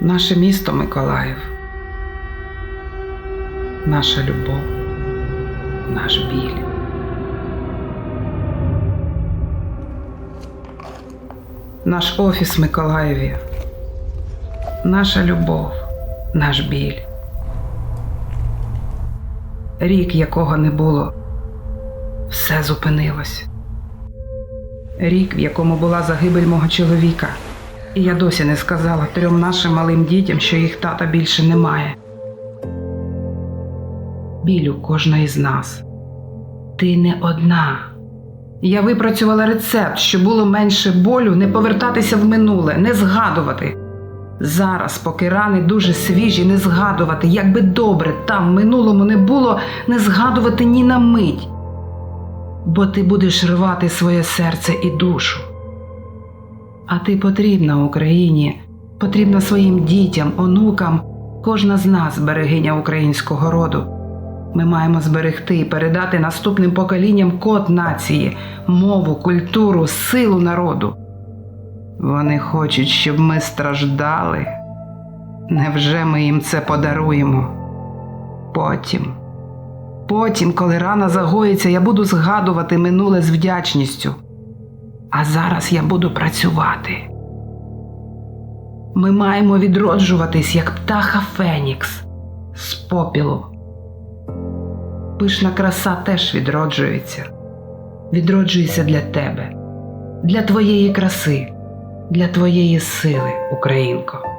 Наше місто Миколаїв, наша любов, наш біль. Наш офіс в Миколаєві, наша любов, наш біль. Рік, якого не було, все зупинилось. Рік, в якому була загибель мого чоловіка, і я досі не сказала трьом нашим малим дітям, що їх тата більше немає. Білю кожної з нас. Ти не одна. Я випрацювала рецепт, щоб було менше болю, не повертатися в минуле, не згадувати. Зараз, поки рани дуже свіжі, не згадувати, як би добре там в минулому не було, не згадувати ні на мить. Бо ти будеш рвати своє серце і душу. А ти потрібна Україні, потрібна своїм дітям, онукам, кожна з нас берегиня українського роду. Ми маємо зберегти і передати наступним поколінням код нації, мову, культуру, силу народу. Вони хочуть, щоб ми страждали. Невже ми їм це подаруємо? Потім, потім, коли рана загоїться, я буду згадувати минуле з вдячністю. А зараз я буду працювати. Ми маємо відроджуватись, як птаха Фенікс з попілу. Пишна краса теж відроджується. Відроджується для тебе, для твоєї краси, для твоєї сили, Українко.